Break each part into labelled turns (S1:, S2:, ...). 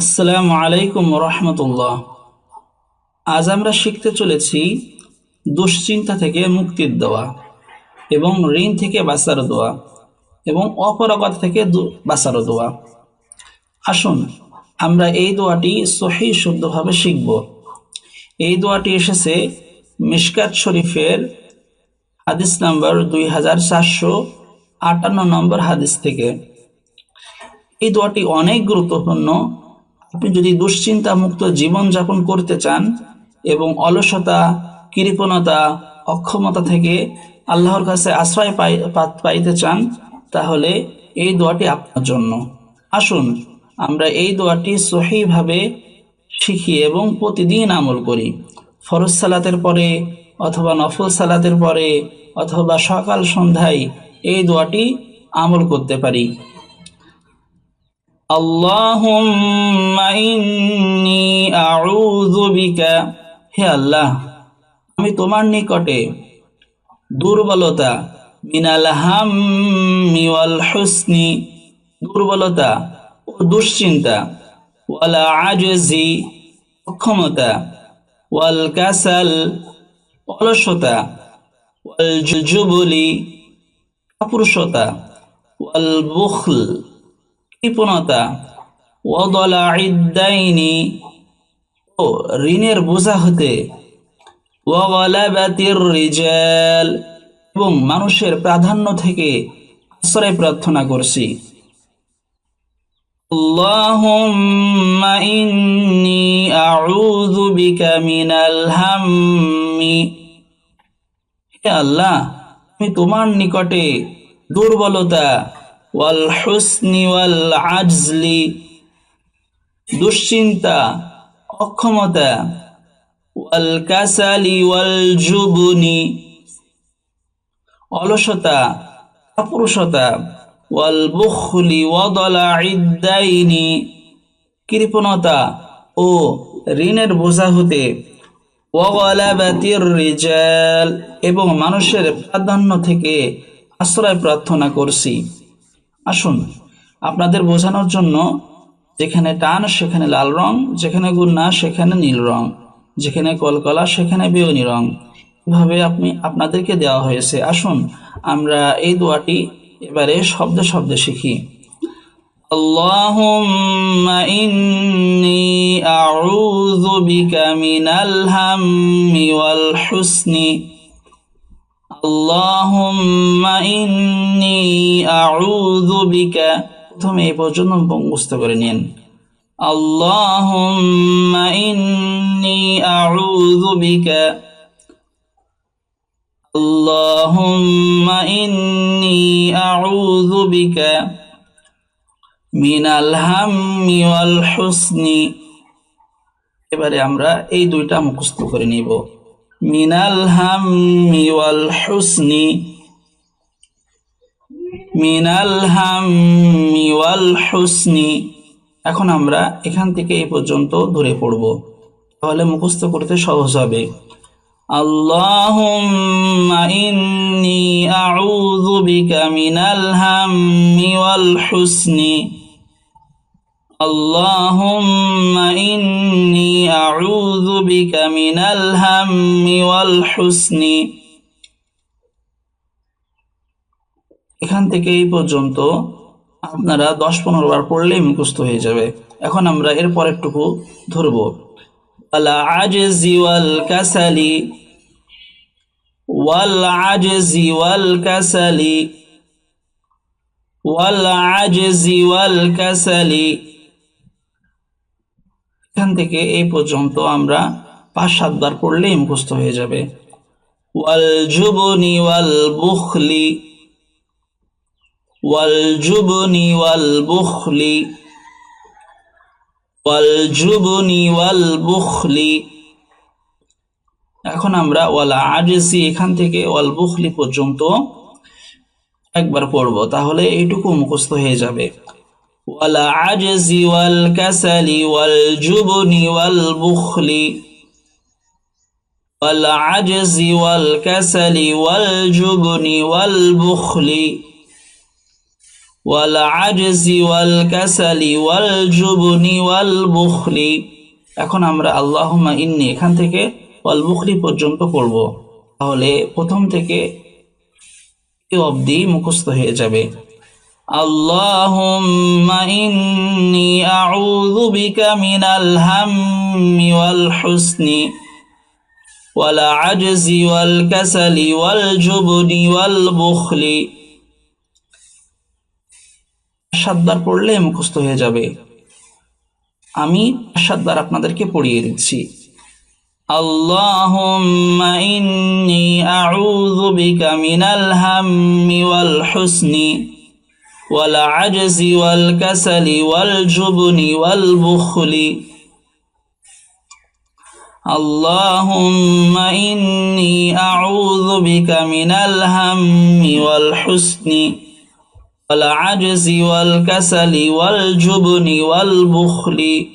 S1: আসসালামু আলাইকুম রহমতুল্লাহ। আজ আমরা শিখতে চলেছি দুশ্চিন্তা থেকে মুক্তির দেওয়া এবং ঋণ থেকে বাঁচার দোয়া এবং অপরাগত থেকে বাঁচার দোয়া। আসুন, আমরা এই দোয়াটি সহি শুদ্ধভাবে শিখব। এই দোয়াটি এসেছে মিশকাত শরীফের হাদিস নাম্বার দুই হাজার চারশো আটান্ন নম্বর হাদিস থেকে। এই দোয়াটি অনেক গুরুত্বপূর্ণ আপনি যদি দুশ্চিন্তা মুক্ত জীবন যাপন করতে চান এবং অলসতা, কৃপণতা, অক্ষমতা থেকে আল্লাহর কাছে আশ্রয় পাই পাইতে চান, তাহলে এই দোয়াটি আপনার জন্য। আসুন, আমরা এই দোয়াটি সহিভাবে শিখি এবং প্রতিদিন আমল করি। ফরজ সালাতের পরে অথবা নফল সালাতের পরে অথবা সকাল সন্ধ্যায় এই দোয়াটি আমল করতে পারি। اللهم إني أعوذ بك হে আল্লাহ আমি তোমার নিকটে দুর্বলতা মিনাল হাম্মি ওয়াল হুসনি দুর্বলতা ও দুশ্চিন্তা ওয়াল আজজি অক্ষমতা ওয়াল কাসাল অলসতা ওয়াল জুবলি কাপুরুষতা ওয়াল বুখল কৃপণতা ওদলা ইদ্দাইনি ও ঋণের বোঝা হতে ওয়ালাবাতির রিজাল এবং মানুষের প্রাধান্য থেকে আশ্রয় প্রার্থনা করছি اللهم إني أعوذ بك من الهم হে আল্লাহ আমি তোমার নিকটে দুর্বলতা ওয়াল ওয়াল আজলি দুশ্চিন্তা, অক্ষমতা ওয়াল কাসালি ওয়াল জুবনি অলসতা, কাপুরুষতা ওয়াল বুখলি ওয়াদলা ইদ্দাইনি কৃপণতা ও ঋণের বোঝা হতে রিজাল এবং মানুষের প্রাধান্য থেকে আশ্রয় প্রার্থনা করছি। আসুন আপনাদের বোঝানোর জন্য যেখানে টান সেখানে লাল রং যেখানে গুন্না সেখানে নীল রং যেখানে কলকলা সেখানে বেগুনি রং এভাবে আপনি আপনাদেরকে দেওয়া হয়েছে আসুন আমরা এই দোয়াটি এবারে শব্দে শব্দে শিখি اللهم إني أعوذ بك من الهم والحزن প্রথমে এই পর্যন্ত মুখস্থ করে নিন। আল্লাহুম্মা ইন্নি আউযু বিকা আল্লাহুম্মা ইন্নি আউযু বিকা মিনাল হাম্মি ওয়াল এবারে আমরা এই দুইটা মুখস্থ করে নিব। মিনাল হাম্মি ওয়াল হুসনি মিনাল হাম্মি ওয়াল হুসনি এখন আমরা এখান থেকে এই পর্যন্ত ধরে পড়ব তাহলে মুখস্থ করতে সহজ হবে اللهم إني أعوذ بك من الهم والحزن اللهم إني أعوذ بك من الهم والحزن এখান থেকে এই পর্যন্ত আপনারা দশ পনেরো বার পড়লেই মুখস্থ হয়ে যাবে এখন আমরা এর পরেরটুকু ধরব আলা আজজি ওয়াল কাসালি ওয়াল আজজি ওয়াল কাসালি ওয়াল আজজি ওয়াল কাসালি এখান থেকে এই পর্যন্ত আমরা পাঁচ সাতবার পড়লেই মুখস্থ হয়ে যাবে। ওয়াল জুবনি ওয়াল বুখলি, ওয়াল জুবনি ওয়াল বুখলি, ওয়াল জুবনি ওয়াল বুখলি। এখন আমরা ওয়াল আজসি এখান থেকে ওয়াল বুখলি পর্যন্ত একবার পড়ব, তাহলে এইটুকু মুখস্থ হয়ে যাবে। والعجز والكسل والجبن والبخل والعجز والكسل والجبن والبخل والعجز والكسل والجبن والبخل এখন আমরা আল্লাহুম্মা ইন্নি এখান থেকে ওয়াল বুখরি পর্যন্ত পড়ব তাহলে প্রথম থেকে এ অবধি মুখস্থ হয়ে যাবে اللهم إني أعوذ بك من الهم والحزن والعجز والكسل والجبن والبخل সাতবার পড়লে মুখস্থ হয়ে যাবে আমি সাতবার আপনাদেরকে পড়িয়ে দিচ্ছি اللهم إني أعوذ بك من الهم والحزن والعجز والكسل والجبن والبخل. اللهم إني أعوذ بك من الهم والحزن والعجز والكسل والجبن والبخل.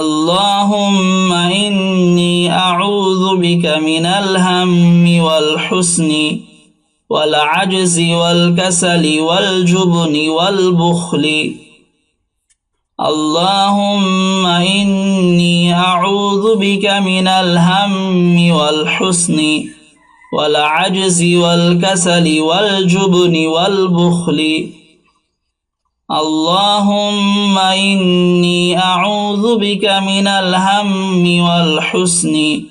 S1: اللهم إني أعوذ بك من الهم والحزن والعجز والكسل والجبن والبخل. اللهم إني أعوذ بك من الهم والحزن والعجز والكسل والجبن والبخل. اللهم إني أعوذ بك من الهم والحزن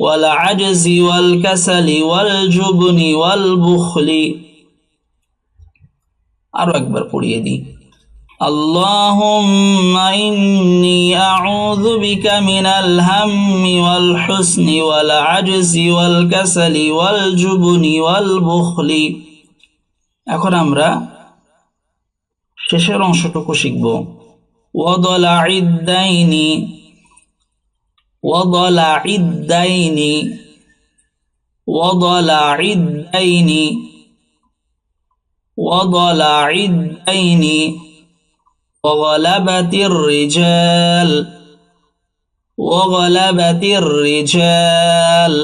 S1: والعجز والكسل والجبن والبخل আরো একবার পড়িয়ে দিই اللهم إني أعوذ بك من الهم والحزن والعجز والكسل والجبن والبخل এখন আমরা শেষের অংশটুকু শিখব وضلع الدين وضلع الدين وضلع الدين وضلع الدين وغلبت الرجال وغلبت الرجال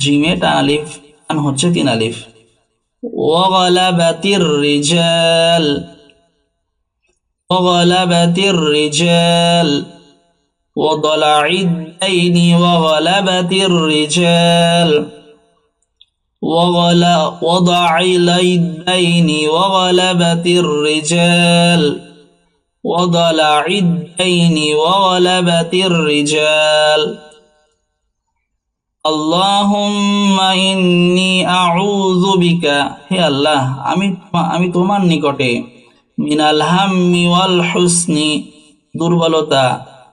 S1: জিমে টান আলিফ টান হচ্ছে তিন আলিফ وغلبت الرجال وغلبت الرجال وضلع الدين وغلبت الرجال وغلا وضع اليدين وغلبت الرجال وضلع الدين وغلبت الرجال اللهم إني أعوذ بك হে আল্লাহ আমি আমি তোমার নিকটে মিনাল হাম্মি ওয়াল হুসনি দুর্বলতা